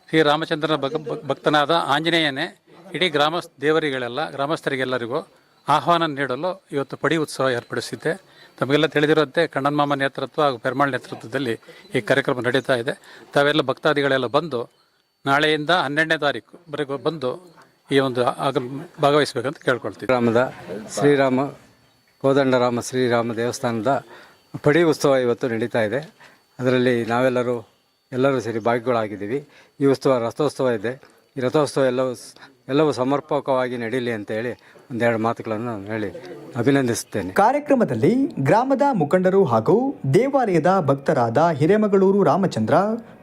ಶ್ರೀ ರಾಮಚಂದ್ರನ ಭಕ್- ಭಕ್- ಭಕ್ತನಾದ ಆಂಜನೇಯನೇ ಇಡೀ ಗ್ರಾಮ ದೇವರಿಗಳೆಲ್ಲ, ಗ್ರಾಮಸ್ಥರಿಗೆಲ್ಲರಿಗೂ ಆಹ್ವಾನ ನೀಡಲು ಇವತ್ತು ಪಡಿ ಉತ್ಸವ ಏರ್ಪಡಿಸಿದ್ದೆ. ತಮಗೆಲ್ಲ ತಿಳಿದಿರುವಂತೆ ಕಣ್ಣನ್ಮಾಮ ನೇತೃತ್ವ ಹಾಗೂ ಪೆರ್ಮಾಳ್ ನೇತೃತ್ವದಲ್ಲಿ ಈ ಕಾರ್ಯಕ್ರಮ ನಡೀತಾ ಇದೆ. ತಾವೆಲ್ಲ ಭಕ್ತಾದಿಗಳೆಲ್ಲ ಬಂದು ನಾಳೆಯಿಂದ ಹನ್ನೆರಡನೇ ತಾರೀಕು ಬಂದು ಈ ಒಂದು ಆಗ ಭಾಗವಹಿಸಬೇಕಂತ ಕೇಳ್ಕೊಳ್ತೀವಿ. ಗ್ರಾಮದ ಶ್ರೀರಾಮ ಕೋದಂಡರಾಮ, ಶ್ರೀರಾಮ ದೇವಸ್ಥಾನದ ಪಡಿ ಉತ್ಸವ ಇವತ್ತು ನಡೀತಾ ಇದೆ. ಅದರಲ್ಲಿ ನಾವೆಲ್ಲರೂ, ಎಲ್ಲರೂ ಸೇರಿ ಭಾಗಿಗಳಾಗಿದ್ದೀವಿ. ಈ ಉತ್ಸವ ರಥೋತ್ಸವ ಇದೆ. ಈ ರಥೋತ್ಸವ ಎಲ್ಲವೂ ಎಲ್ಲವೂ ಸಮರ್ಪಕವಾಗಿ ನಡೀಲಿ ಅಂತ ಹೇಳಿ ಒಂದೆರಡು ಮಾತುಗಳನ್ನು ನಾನು ಹೇಳಿ ಅಭಿನಂದಿಸುತ್ತೇನೆ. ಕಾರ್ಯಕ್ರಮದಲ್ಲಿ ಗ್ರಾಮದ ಮುಖಂಡರು ಹಾಗೂ ದೇವಾಲಯದ ಭಕ್ತರಾದ ಹಿರೇಮಗಳೂರು ರಾಮಚಂದ್ರ,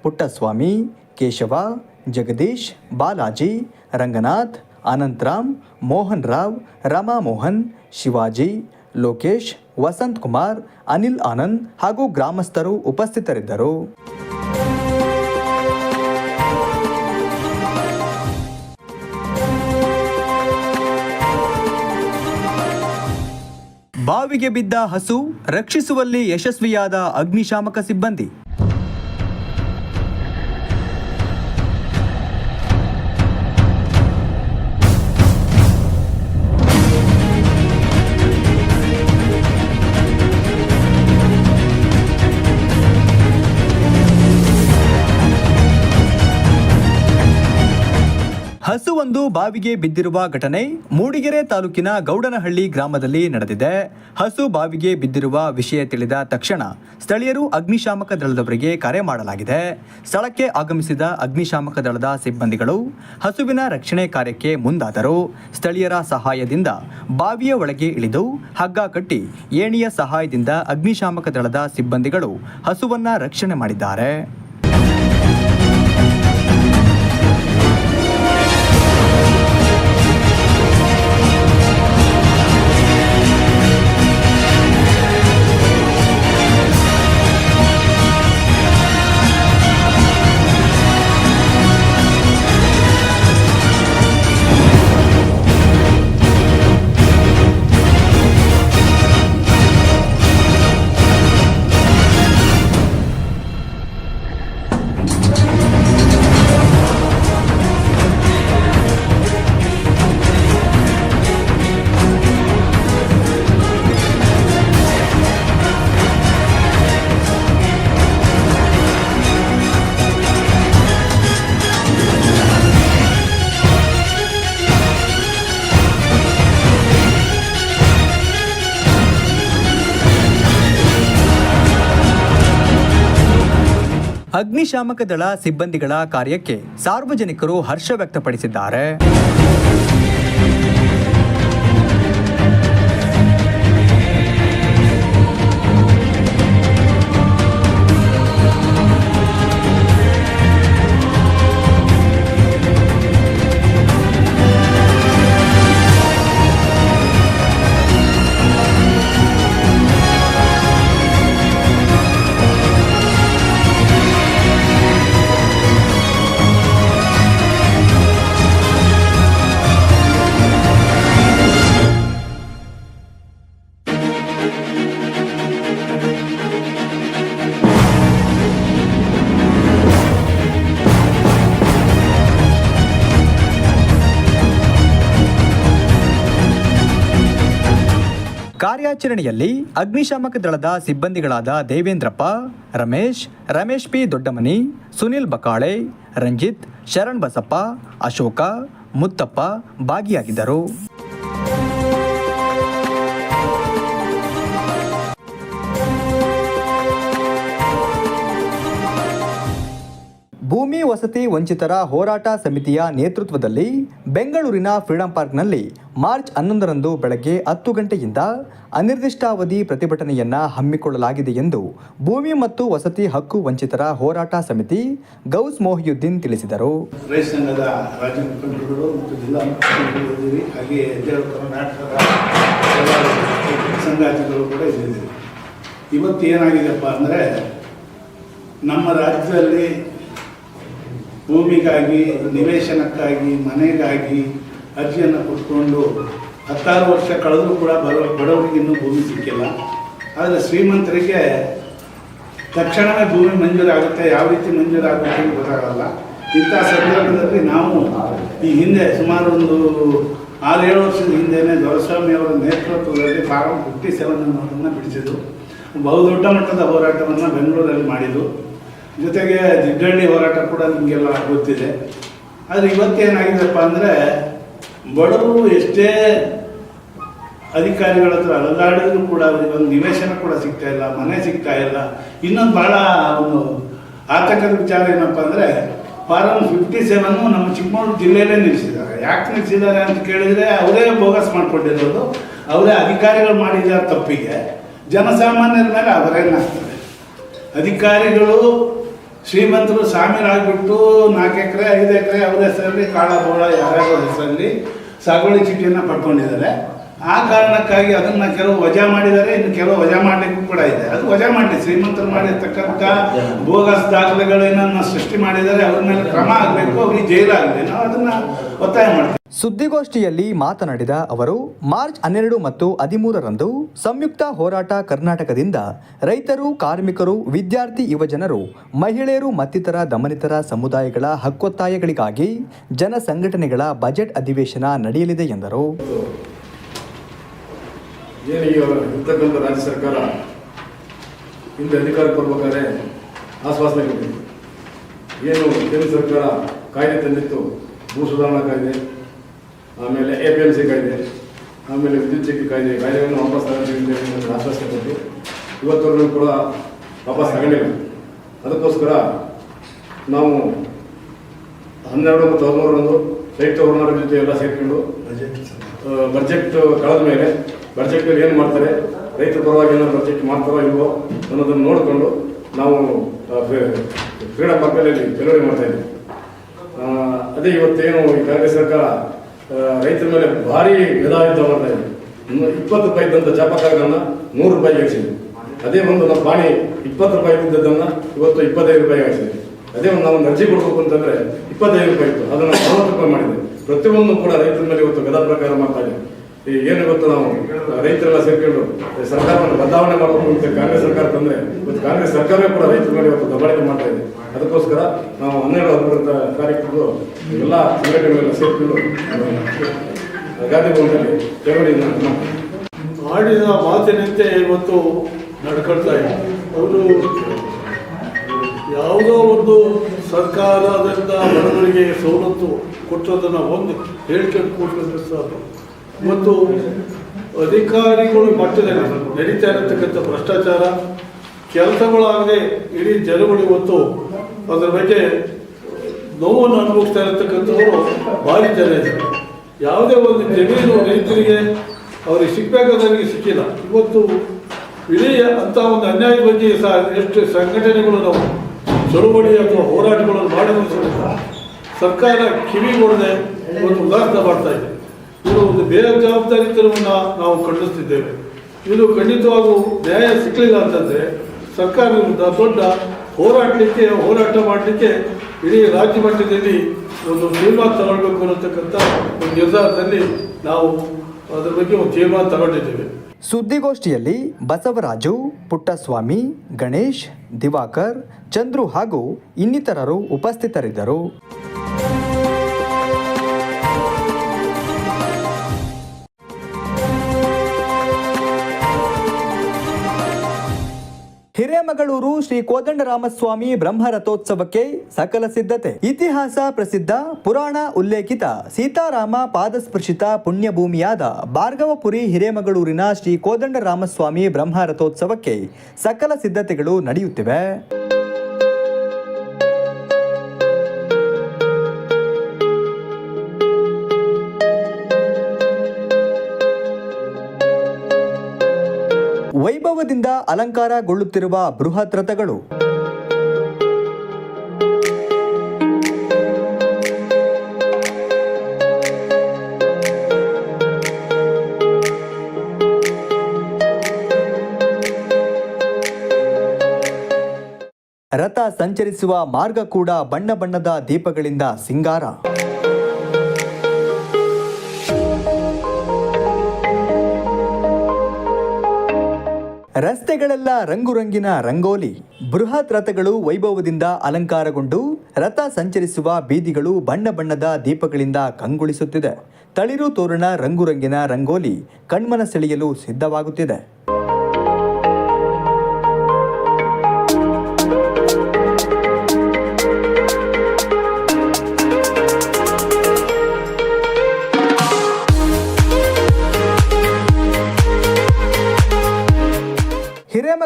ಪುಟ್ಟಸ್ವಾಮಿ, ಕೇಶವ, ಜಗದೀಶ್, ಬಾಲಾಜಿ, ರಂಗನಾಥ್, ಅನಂತರಾಮ್ ಮೋಹನ್ ರಾವ್ ರಮಾಮೋಹನ್, ಶಿವಾಜಿ ಲೋಕೇಶ್, ವಸಂತ್ ಕುಮಾರ್, ಅನಿಲ್ ಆನಂದ್ ಹಾಗೂ ಗ್ರಾಮಸ್ಥರು ಉಪಸ್ಥಿತರಿದ್ದರು. ಬಾವಿಗೆ ಬಿದ್ದ ಹಸು ರಕ್ಷಿಸುವಲ್ಲಿ ಯಶಸ್ವಿಯಾದ ಅಗ್ನಿಶಾಮಕ ಸಿಬ್ಬಂದಿ. ಹಸುವೊಂದು ಬಾವಿಗೆ ಬಿದ್ದಿರುವ ಘಟನೆ ಮೂಡಿಗೆರೆ ತಾಲೂಕಿನ ಗೌಡನಹಳ್ಳಿ ಗ್ರಾಮದಲ್ಲಿ ನಡೆದಿದೆ. ಹಸು ಬಾವಿಗೆ ಬಿದ್ದಿರುವ ವಿಷಯ ತಿಳಿದ ತಕ್ಷಣ ಸ್ಥಳೀಯರು ಅಗ್ನಿಶಾಮಕ ದಳದವರಿಗೆ ಕರೆ ಮಾಡಲಾಗಿದೆ. ಸ್ಥಳಕ್ಕೆ ಆಗಮಿಸಿದ ಅಗ್ನಿಶಾಮಕ ದಳದ ಸಿಬ್ಬಂದಿಗಳು ಹಸುವಿನ ರಕ್ಷಣೆ ಕಾರ್ಯಕ್ಕೆ ಮುಂದಾದರು. ಸ್ಥಳೀಯರ ಸಹಾಯದಿಂದ ಬಾವಿಯ ಒಳಗೆ ಇಳಿದು ಹಗ್ಗ ಕಟ್ಟಿ ಏಣಿಯ ಸಹಾಯದಿಂದ ಅಗ್ನಿಶಾಮಕ ದಳದ ಸಿಬ್ಬಂದಿಗಳು ಹಸುವನ್ನ ರಕ್ಷಣೆ ಮಾಡಿದ್ದಾರೆ. ಅಗ್ನಿಶಾಮಕ ದಳ ಸಿಬ್ಬಂದಿಗಳ ಕಾರ್ಯಕ್ಕೆ ಸಾರ್ವಜನಿಕರು ಹರ್ಷ ವ್ಯಕ್ತಪಡಿಸಿದ್ದಾರೆ. ದೀಪಾಚರಣೆಯಲ್ಲಿ ಅಗ್ನಿಶಾಮಕ ದಳದ ಸಿಬ್ಬಂದಿಗಳಾದ ದೇವೇಂದ್ರಪ್ಪ, ರಮೇಶ್ ರಮೇಶ್ ಪಿ ದೊಡ್ಡಮನಿ, ಸುನಿಲ್ ಬಕಾಳೆ, ರಂಜಿತ್, ಶರಣ್ ಬಸಪ್ಪ, ಅಶೋಕ, ಮುತ್ತಪ್ಪ ಭಾಗಿಯಾಗಿದ್ದರು. ಭೂಮಿ ವಸತಿ ವಂಚಿತರ ಹೋರಾಟ ಸಮಿತಿಯ ನೇತೃತ್ವದಲ್ಲಿ ಬೆಂಗಳೂರಿನ ಫ್ರೀಡಂ ಪಾರ್ಕ್ನಲ್ಲಿ ಮಾರ್ಚ್ ಹನ್ನೊಂದರಂದು ಬೆಳಗ್ಗೆ ಹತ್ತು ಗಂಟೆಯಿಂದ ಅನಿರ್ದಿಷ್ಟಾವಧಿ ಪ್ರತಿಭಟನೆಯನ್ನ ಹಮ್ಮಿಕೊಳ್ಳಲಾಗಿದೆ ಎಂದು ಭೂಮಿ ಮತ್ತು ವಸತಿ ಹಕ್ಕು ವಂಚಿತರ ಹೋರಾಟ ಸಮಿತಿ ಗೌಸ್ ಮೊಹಿಯುದ್ದೀನ್ ತಿಳಿಸಿದರು. ಇವತ್ತು ಏನಾಗಿದೆಪ್ಪ ಅಂದರೆ ನಮ್ಮ ರಾಜ್ಯದಲ್ಲಿ ಭೂಮಿಗಾಗಿ, ನಿವೇಶನಕ್ಕಾಗಿ, ಮನೆಗಾಗಿ ಅರ್ಜಿಯನ್ನು ಕೊಟ್ಕೊಂಡು ಹತ್ತಾರು ವರ್ಷ ಕಳೆದರೂ ಕೂಡ ಬಡ, ಬಡವರಿಗೆ ಇನ್ನೂ ಭೂಮಿ ಸಿಕ್ಕಿಲ್ಲ. ಆದರೆ ಶ್ರೀಮಂತರಿಗೆ ತಕ್ಷಣವೇ ಭೂಮಿ ಮಂಜೂರಾಗುತ್ತೆ ಯಾವ ರೀತಿ ಮಂಜೂರಾಗುತ್ತೆ ಗೊತ್ತಾಗಲ್ಲ. ಇಂಥ ಸಂದರ್ಭದಲ್ಲಿ ನಾವು ಈ ಹಿಂದೆ ಸುಮಾರು ಒಂದು ಆರೇಳು ವರ್ಷದ ಹಿಂದೆಯೇ ದೊರೆಸ್ವಾಮಿ ಅವರ ನೇತೃತ್ವದಲ್ಲಿ ಫಾರಂ ಫಿಫ್ಟಿ ಸೆವೆನ್ ಅನ್ನೋದನ್ನು ಬಿಡಿಸಿದ್ದು ಬಹುದೊಡ್ಡ ಮಟ್ಟದ ಹೋರಾಟವನ್ನು ಬೆಂಗಳೂರಲ್ಲಿ ಮಾಡಿದ್ದು ಜೊತೆಗೆ ದಿಗ್ಗಳ್ಳಿ ಹೋರಾಟ ಕೂಡ ನಿಮಗೆಲ್ಲ ಗೊತ್ತಿದೆ. ಆದರೆ ಇವತ್ತೇನಾಗಿದೆಪ್ಪ ಅಂದರೆ, ಬಡವರು ಎಷ್ಟೇ ಅಧಿಕಾರಿಗಳ ಹತ್ರ ಅಲದಾಡಿದ್ರು ಕೂಡ ಅವರಿಗೆ ಒಂದು ನಿವೇಶನ ಕೂಡ ಸಿಗ್ತಾ ಇಲ್ಲ, ಮನೆ ಸಿಗ್ತಾ ಇಲ್ಲ. ಇನ್ನೊಂದು ಭಾಳ ಒಂದು ಆತಂಕದ ವಿಚಾರ ಏನಪ್ಪ ಅಂದರೆ, ಫಾರಂ ಫಿಫ್ಟಿ ಸೆವೆನ್ನು ನಮ್ಮ ಚಿಕ್ಕಮಗಳೂರು ಜಿಲ್ಲೆಯಲ್ಲೇ ನಿಲ್ಲಿಸಿದ್ದಾರೆ. ಯಾಕೆ ನಿಲ್ಲಿಸಿದ್ದಾರೆ ಅಂತ ಕೇಳಿದರೆ, ಅವರೇ ಬೋಗಸ್ ಮಾಡಿಕೊಂಡಿರೋದು. ಅವರೇ ಅಧಿಕಾರಿಗಳು ಮಾಡಿದ್ದಾರೆ ತಪ್ಪಿಗೆ. ಜನಸಾಮಾನ್ಯರ ಮೇಲೆ ಅವರೇನಾಗ್ತದೆ ಅಧಿಕಾರಿಗಳು ಶ್ರೀಮಂತರು ಸ್ವಾಮಿರಾಗ್ಬಿಟ್ಟು ನಾಲ್ಕು ಎಕರೆ, ಐದು ಎಕರೆ ಅವ್ರ ಹೆಸರಲ್ಲಿ ಕಾಳ ಬೋಳ ಯಾರ್ಯಾರೋ ಹೆಸರಲ್ಲಿ ಸಾಗುವಳಿ ಚೀಟಿಯನ್ನು ಪಡ್ಕೊಂಡಿದ್ದಾರೆ. ಆ ಕಾರಣಕ್ಕಾಗಿ ಅದನ್ನ ಕೆಲವು ವಜಾ ಮಾಡಿದ್ದಾರೆ, ಇನ್ನು ಕೆಲವು ವಜಾ ಮಾಡಲಿಕ್ಕೂ ಕೂಡ ಇದೆ. ಅದು ವಜಾ ಮಾಡಿ ಶ್ರೀಮಂತರು ಮಾಡಿರ್ತಕ್ಕಂಥ ಬೋಗಸ್ ದಾಖಲೆಗಳನ್ನ ಸೃಷ್ಟಿ ಮಾಡಿದ್ದಾರೆ, ಅವ್ರ ಮೇಲೆ ಕ್ರಮ ಆಗಬೇಕು, ಅವ್ರಿಗೆ ಜೈಲಾಗಲಿ ನಾವು ಅದನ್ನ ಒತ್ತಾಯ ಮಾಡ್ತೀವಿ. ಸುದ್ದಿಗೋಷ್ಠಿಯಲ್ಲಿ ಮಾತನಾಡಿದ ಅವರು, ಮಾರ್ಚ್ ಹನ್ನೆರಡು ಮತ್ತು ಹದಿಮೂರರಂದು ಸಂಯುಕ್ತ ಹೋರಾಟ ಕರ್ನಾಟಕದಿಂದ ರೈತರು, ಕಾರ್ಮಿಕರು, ವಿದ್ಯಾರ್ಥಿ, ಯುವಜನರು, ಮಹಿಳೆಯರು ಮತ್ತಿತರ ದಮನಿತರ ಸಮುದಾಯಗಳ ಹಕ್ಕೊತ್ತಾಯಗಳಿಗಾಗಿ ಜನ ಸಂಘಟನೆಗಳ ಬಜೆಟ್ ಅಧಿವೇಶನ ನಡೆಯಲಿದೆ ಎಂದರು. ಭೂ ಸುಧಾರಣಾ ಕಾಯ್ದೆ ಆಮೇಲೆ ಎ ಪಿ ಎಂ ಸಿ ಕಾಯ್ದೆ, ಆಮೇಲೆ ವಿದ್ಯುತ್ ಶಕ್ತಿ ಕಾಯ್ದೆ, ಕಾಯ್ದೆಗಳನ್ನು ವಾಪಸ್ ತಗೊಂಡಿದ್ದೇವೆ ಅಂತ ಆಶ್ವಾಸನೆ ಕೊಟ್ಟು ಇವತ್ತವರೆಗೂ ಕೂಡ ವಾಪಸ್ ತಗೊಂಡಿಲ್ಲ. ಅದಕ್ಕೋಸ್ಕರ ನಾವು ಹನ್ನೆರಡು ಮತ್ತು ಹದಿಮೂರರಂದು ರೈತ ಹೋರಾಟ ಜೊತೆ ಎಲ್ಲ ಸೇರಿಕೊಂಡು ಬಜೆಟ್ ಕಳೆದ ಮೇಲೆ ಬಜೆಟ್ ಏನು ಮಾಡ್ತಾರೆ ರೈತ ಪರವಾಗಿ ಏನೋ ಬಜೆಟ್ ಮಾಡ್ತಾರೋ ಇಲ್ವೋ ಅನ್ನೋದನ್ನು ನೋಡಿಕೊಂಡು ನಾವು ಕ್ರೀಡಾ ಪಾರ್ಕಲ್ಲಿ ಡೆಲಿವರಿ ಮಾಡ್ತಾ ಇದ್ದೀವಿ. ಅದೇ ಇವತ್ತೇನು ಈ ಕಾಂಗ್ರೆಸ್ ಸರ್ಕಾರ ರೈತರ ಮೇಲೆ ಭಾರಿ ಗದಾಯುದ್ಧ ಮಾಡ್ತಾ ಇಪ್ಪತ್ತು ರೂಪಾಯಿ ಇದ್ದಂಥ ಚಾಪಕಾರಗಳನ್ನ ನೂರು ರೂಪಾಯಿ ಹಾಕ್ಸಿದ್ವಿ. ಅದೇ ಒಂದು ನಮ್ಮ ಬಾಣಿ ಇಪ್ಪತ್ತು ರೂಪಾಯಿ ಇದ್ದದ್ದನ್ನು ಇವತ್ತು ಇಪ್ಪತ್ತೈದು ರೂಪಾಯಿ ಹಾಕ್ಸಿದ್ವಿ. ಅದೇ ಒಂದು ನಾವು ಅರ್ಜಿ ಕೊಡಬೇಕು ಅಂತಂದ್ರೆ ಇಪ್ಪತ್ತೈದು ರೂಪಾಯಿ ಇತ್ತು. ಅದನ್ನು ನಲವತ್ತು ರೂಪಾಯಿ ಮಾಡಿದೆ ಪ್ರತಿಯೊಂದು ಕೂಡ ರೈತರ ಮೇಲೆ ಇವತ್ತು ಗದಾ ಪ್ರಕಾರ ಮಾಡ್ತಾ ಇದೆ ಈ ಏನು ಗೊತ್ತು ನಾವು? ರೈತರೆಲ್ಲ ಸೇರ್ಕೊಂಡು ಸರ್ಕಾರವನ್ನು ಬದಲಾವಣೆ ಮಾಡಬೇಕು ಅಂತ ಕಾಂಗ್ರೆಸ್ ಸರ್ಕಾರ ತಂದ್ರೆ ಇವತ್ತು ಕಾಂಗ್ರೆಸ್ ಸರ್ಕಾರವೇ ಕೂಡ ರೈತರ ಮೇಲೆ ಇವತ್ತು ದಬ್ಬಾಳಿಕೆ ಮಾಡ್ತಾ ಇದೆ. ಅದಕ್ಕೋಸ್ಕರ ನಾವು ಹನ್ನೆರಡು ಹದಿಮೂರರ ಕಾರ್ಯಕ್ರಮಗಳು, ಎಲ್ಲ ಸಂಘಟನೆಗಳೆಲ್ಲ ಸೇರ್ಕೊಂಡು ಗಾಂಧಿ ಭವನದಲ್ಲಿ ಮಾಡ್ತೀವಿ. ಆಡಿದ ಮಾತಿನಂತೆ ಇವತ್ತು ನಡ್ಕೊಳ್ತಾ ಇದೆ. ಅವರು ಯಾವುದೋ ಒಂದು ಸರ್ಕಾರದಿಂದ ಬಡವರಿಗೆ ಸವಲತ್ತು ಕೊಟ್ಟದನ್ನು ಒಂದು ಹೇಳ್ಕೊಂಡು ಕೂತ್ಕೊಂಡ್ರೆ ಸಾಕು. ಮತ್ತು ಅಧಿಕಾರಿಗಳು ಮಟ್ಟದಲ್ಲಿ ನಡೀತಾ ಇರತಕ್ಕಂಥ ಭ್ರಷ್ಟಾಚಾರ, ಕೆಲಸಗಳಾಗದೆ ಇಡೀ ಜನಗಳು ಇವತ್ತು ಅದರ ಬಗ್ಗೆ ನೋವನ್ನು ಅನುಭವಿಸ್ತಾ ಇರತಕ್ಕಂಥವ್ರು ಭಾರಿ ಜನ ಯಾವುದೇ ಒಂದು ಜಮೀನು ರೈತರಿಗೆ ಅವರಿಗೆ ಸಿಗಬೇಕಾದವರಿಗೆ ಸಿಕ್ಕಿಲ್ಲ. ಇವತ್ತು ಇಡೀ ಅಂತ ಒಂದು ಅನ್ಯಾಯದ ಬಗ್ಗೆ ಸಹ ಎಷ್ಟು ಸಂಘಟನೆಗಳು ನಾವು ಚಳುವಳಿ ಅಥವಾ ಹೋರಾಟಗಳನ್ನು ಮಾಡಿದ್ರು ಸಹಿತ ಸರ್ಕಾರ ಕಿವಿಗೊಡದೆ ಒಂದು ಉದಾಹರಣೆ ಮಾಡ್ತಾ ಇದೆ. ಇದು ಒಂದು ಬೇಜವಾಬ್ದಾರಿತನವನ್ನು ನಾವು ಖಂಡಿಸ್ತಿದ್ದೇವೆ. ಇದು ಖಂಡಿತವಾಗೂ ನ್ಯಾಯ ಸಿಕ್ಕಲಿಲ್ಲ ಅಂತಂದರೆ ಸರ್ಕಾರ ವಿರುದ್ಧ ದೊಡ್ಡ ಹೋರಾಟಲಿಕ್ಕೆ ಹೋರಾಟ ಮಾಡಲಿಕ್ಕೆ ಇಡೀ ರಾಜ್ಯ ಮಟ್ಟದಲ್ಲಿ ಒಂದು ತೀರ್ಮಾನ ತಗೊಳ್ಬೇಕು ಅನ್ನತಕ್ಕಂಥ ಒಂದು ನಿರ್ಧಾರದಲ್ಲಿ ನಾವು ಅದರ ಬಗ್ಗೆ ಒಂದು ತೀರ್ಮಾನ ತಗೊಂಡಿದ್ದೇವೆ. ಸುದ್ದಿಗೋಷ್ಠಿಯಲ್ಲಿ ಬಸವರಾಜು, ಪುಟ್ಟಸ್ವಾಮಿ, ಗಣೇಶ್, ದಿವಾಕರ್, ಚಂದ್ರು ಹಾಗೂ ಇನ್ನಿತರರು ಉಪಸ್ಥಿತರಿದ್ದರು. ಹಿರೇಮಗಳೂರು ಶ್ರೀ ಕೋದಂಡರಾಮಸ್ವಾಮಿ ಬ್ರಹ್ಮರಥೋತ್ಸವಕ್ಕೆ ಸಕಲ ಸಿದ್ಧತೆ. ಇತಿಹಾಸ ಪ್ರಸಿದ್ಧ, ಪುರಾಣ ಉಲ್ಲೇಖಿತ, ಸೀತಾರಾಮ ಪಾದಸ್ಪರ್ಶಿತ ಪುಣ್ಯಭೂಮಿಯಾದ ಭಾರ್ಗವಪುರಿ ಹಿರೇಮಗಳೂರಿನ ಶ್ರೀ ಕೋದಂಡರಾಮಸ್ವಾಮಿ ಬ್ರಹ್ಮರಥೋತ್ಸವಕ್ಕೆ ಸಕಲ ಸಿದ್ಧತೆಗಳು ನಡೆಯುತ್ತಿವೆ. ವೈಭವದಿಂದ ಅಲಂಕಾರಗೊಳ್ಳುತ್ತಿರುವ ಬೃಹತ್ ರಥಗಳು ರಥ ಸಂಚರಿಸುವ ಮಾರ್ಗ ಕೂಡ ಬಣ್ಣ ಬಣ್ಣದ ದೀಪಗಳಿಂದ ಸಿಂಗಾರ. ರಸ್ತೆಗಳೆಲ್ಲ ರಂಗುರಂಗಿನ ರಂಗೋಲಿ, ಬೃಹತ್ ರಥಗಳು ವೈಭವದಿಂದ ಅಲಂಕಾರಗೊಂಡು ರಥ ಸಂಚರಿಸುವ ಬೀದಿಗಳು ಬಣ್ಣ ಬಣ್ಣದ ದೀಪಗಳಿಂದ ಕಂಗೊಳಿಸುತ್ತಿದೆ. ತಳಿರು ತೋರಣ ರಂಗುರಂಗಿನ ರಂಗೋಲಿ ಕಣ್ಮನ ಸೆಳೆಯಲು ಸಿದ್ಧವಾಗುತ್ತಿದೆ.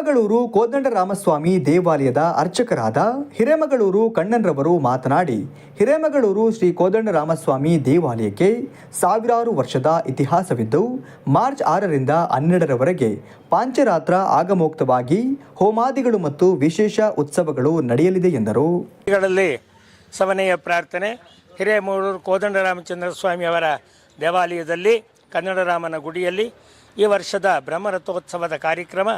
ಹಿರೇಮಗಳೂರು ಕೋದಂಡರಾಮಸ್ವಾಮಿ ದೇವಾಲಯದ ಅರ್ಚಕರಾದ ಹಿರೇಮಗಳೂರು ಕಣ್ಣನ್ರವರು ಮಾತನಾಡಿ, ಹಿರೇಮಗಳೂರು ಶ್ರೀ ಕೋದಂಡರಾಮಸ್ವಾಮಿ ದೇವಾಲಯಕ್ಕೆ ಸಾವಿರಾರು ವರ್ಷದ ಇತಿಹಾಸವಿದ್ದು, ಮಾರ್ಚ್ ಆರರಿಂದ ಹನ್ನೆರಡರವರೆಗೆ ಪಾಂಚರಾತ್ರ ಆಗಮೋಕ್ತವಾಗಿ ಹೋಮಾದಿಗಳು ಮತ್ತು ವಿಶೇಷ ಉತ್ಸವಗಳು ನಡೆಯಲಿದೆ ಎಂದರು. ಸವನೆಯ ಪ್ರಾರ್ಥನೆ, ಹಿರೇಮಗಳೂರು ಕೋದಂಡರಾಮಚಂದ್ರ ಸ್ವಾಮಿ ಅವರ ದೇವಾಲಯದಲ್ಲಿ, ಕನ್ನಡರಾಮನ ಗುಡಿಯಲ್ಲಿ ಈ ವರ್ಷದ ಬ್ರಹ್ಮರಥೋತ್ಸವದ ಕಾರ್ಯಕ್ರಮ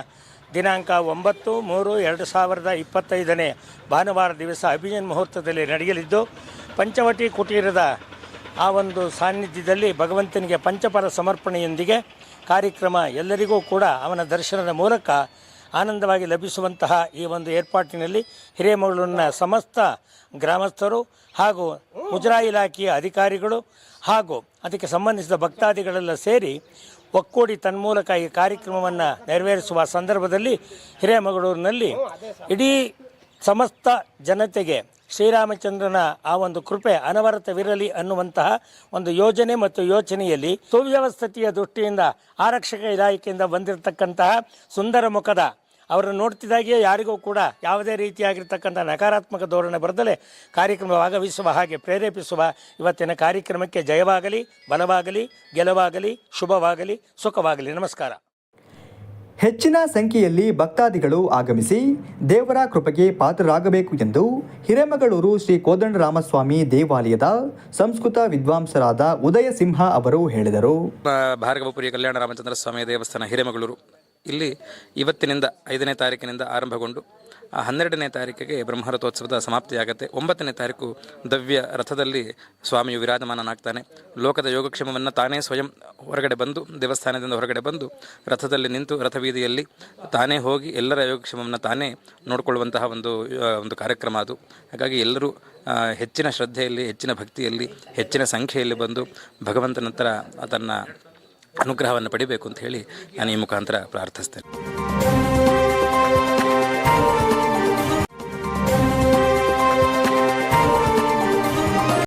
ದಿನಾಂಕ ಒಂಬತ್ತು ಮೂರು ಎರಡು ಸಾವಿರದ ಇಪ್ಪತ್ತೈದನೇ ಭಾನುವಾರ ದಿವಸ ಅಭಿಜನ್ ಮುಹೂರ್ತದಲ್ಲಿ ನಡೆಯಲಿದ್ದು, ಪಂಚವಟಿ ಕುಟೀರದ ಆ ಒಂದು ಸಾನ್ನಿಧ್ಯದಲ್ಲಿ ಭಗವಂತನಿಗೆ ಪಂಚಪರ ಸಮರ್ಪಣೆಯೊಂದಿಗೆ ಕಾರ್ಯಕ್ರಮ ಎಲ್ಲರಿಗೂ ಕೂಡ ಅವನ ದರ್ಶನದ ಮೂಲಕ ಆನಂದವಾಗಿ ಲಭಿಸುವಂತಹ ಈ ಒಂದು ಏರ್ಪಾಟಿನಲ್ಲಿ ಹಿರೇಮಗಳೂರಿನ ಸಮಸ್ತ ಗ್ರಾಮಸ್ಥರು ಹಾಗೂ ಮುಜರಾಯಿ ಇಲಾಖೆಯ ಅಧಿಕಾರಿಗಳು ಹಾಗೂ ಅದಕ್ಕೆ ಸಂಬಂಧಿಸಿದ ಭಕ್ತಾದಿಗಳೆಲ್ಲ ಸೇರಿ ಒಕ್ಕೂಡಿ ತನ್ಮೂಲಕ ಈ ಕಾರ್ಯಕ್ರಮವನ್ನು ನೆರವೇರಿಸುವ ಸಂದರ್ಭದಲ್ಲಿ ಹಿರೇಮಗಳೂರಿನಲ್ಲಿ ಇಡೀ ಸಮಸ್ತ ಜನತೆಗೆ ಶ್ರೀರಾಮಚಂದ್ರನ ಆ ಒಂದು ಕೃಪೆ ಅನವರತವಿರಲಿ ಅನ್ನುವಂತಹ ಒಂದು ಯೋಜನೆ ಮತ್ತು ಯೋಚನೆಯಲ್ಲಿ ಸುವ್ಯವಸ್ಥತೆಯ ದೃಷ್ಟಿಯಿಂದ ಆರಕ್ಷಕ ಇಲಾಖೆಯಿಂದ ಬಂದಿರತಕ್ಕಂತಹ ಸುಂದರ ಮುಖದ ಅವರನ್ನು ನೋಡ್ತಿದ್ದಾಗೆ ಯಾರಿಗೂ ಕೂಡ ಯಾವುದೇ ರೀತಿಯಾಗಿರ್ತಕ್ಕಂಥ ನಕಾರಾತ್ಮಕ ಧೋರಣೆ ಬರದಲೇ ಕಾರ್ಯಕ್ರಮ ಭಾಗವಹಿಸುವ ಹಾಗೆ ಪ್ರೇರೇಪಿಸುವ ಇವತ್ತಿನ ಕಾರ್ಯಕ್ರಮಕ್ಕೆ ಜಯವಾಗಲಿ ಬಲವಾಗಲಿ ಗೆಲುವಾಗಲಿ ಶುಭವಾಗಲಿ ಸುಖವಾಗಲಿ. ನಮಸ್ಕಾರ. ಹೆಚ್ಚಿನ ಸಂಖ್ಯೆಯಲ್ಲಿ ಭಕ್ತಾದಿಗಳು ಆಗಮಿಸಿ ದೇವರ ಕೃಪೆಗೆ ಪಾತ್ರರಾಗಬೇಕು ಎಂದು ಹಿರೇಮಗಳೂರು ಶ್ರೀ ಕೋದಂಡರಾಮಸ್ವಾಮಿ ದೇವಾಲಯದ ಸಂಸ್ಕೃತ ವಿದ್ವಾಂಸರಾದ ಉದಯ ಸಿಂಹ ಅವರು ಹೇಳಿದರು. ಭಾರ್ಗವಪುರಿ ಕಲ್ಯಾಣ ರಾಮಚಂದ್ರ ಸ್ವಾಮಿ ದೇವಸ್ಥಾನ ಹಿರೇಮಗಳೂರು. ಇಲ್ಲಿ ಇವತ್ತಿನಿಂದ ಐದನೇ ತಾರೀಕಿನಿಂದ ಆರಂಭಗೊಂಡು ಹನ್ನೆರಡನೇ ತಾರೀಕಿಗೆ ಬ್ರಹ್ಮರಥೋತ್ಸವದ ಸಮಾಪ್ತಿಯಾಗುತ್ತೆ. ಒಂಬತ್ತನೇ ತಾರೀಕು ದವ್ಯ ರಥದಲ್ಲಿ ಸ್ವಾಮಿಯು ವಿರಾಜಮಾನನಾಗ್ತಾನೆ. ಲೋಕದ ಯೋಗಕ್ಷೇಮವನ್ನು ತಾನೇ ಸ್ವಯಂ ಹೊರಗಡೆ ಬಂದು, ದೇವಸ್ಥಾನದಿಂದ ಹೊರಗಡೆ ಬಂದು, ರಥದಲ್ಲಿ ನಿಂತು ರಥಬೀದಿಯಲ್ಲಿ ತಾನೇ ಹೋಗಿ ಎಲ್ಲರ ಯೋಗಕ್ಷೇಮವನ್ನು ತಾನೇ ನೋಡಿಕೊಳ್ಳುವಂತಹ ಒಂದು ಒಂದು ಕಾರ್ಯಕ್ರಮ ಅದು. ಹಾಗಾಗಿ ಎಲ್ಲರೂ ಹೆಚ್ಚಿನ ಶ್ರದ್ಧೆಯಲ್ಲಿ, ಹೆಚ್ಚಿನ ಭಕ್ತಿಯಲ್ಲಿ, ಹೆಚ್ಚಿನ ಸಂಖ್ಯೆಯಲ್ಲಿ ಬಂದು ಭಗವಂತನ ಹತ್ರ ತನ್ನ ಅನುಗ್ರಹವನ್ನು ಪಡಿಬೇಕು ಅಂತ ಹೇಳಿ ನಾನು ಈ ಮುಖಾಂತರ ಪ್ರಾರ್ಥಿಸ್ತೇನೆ.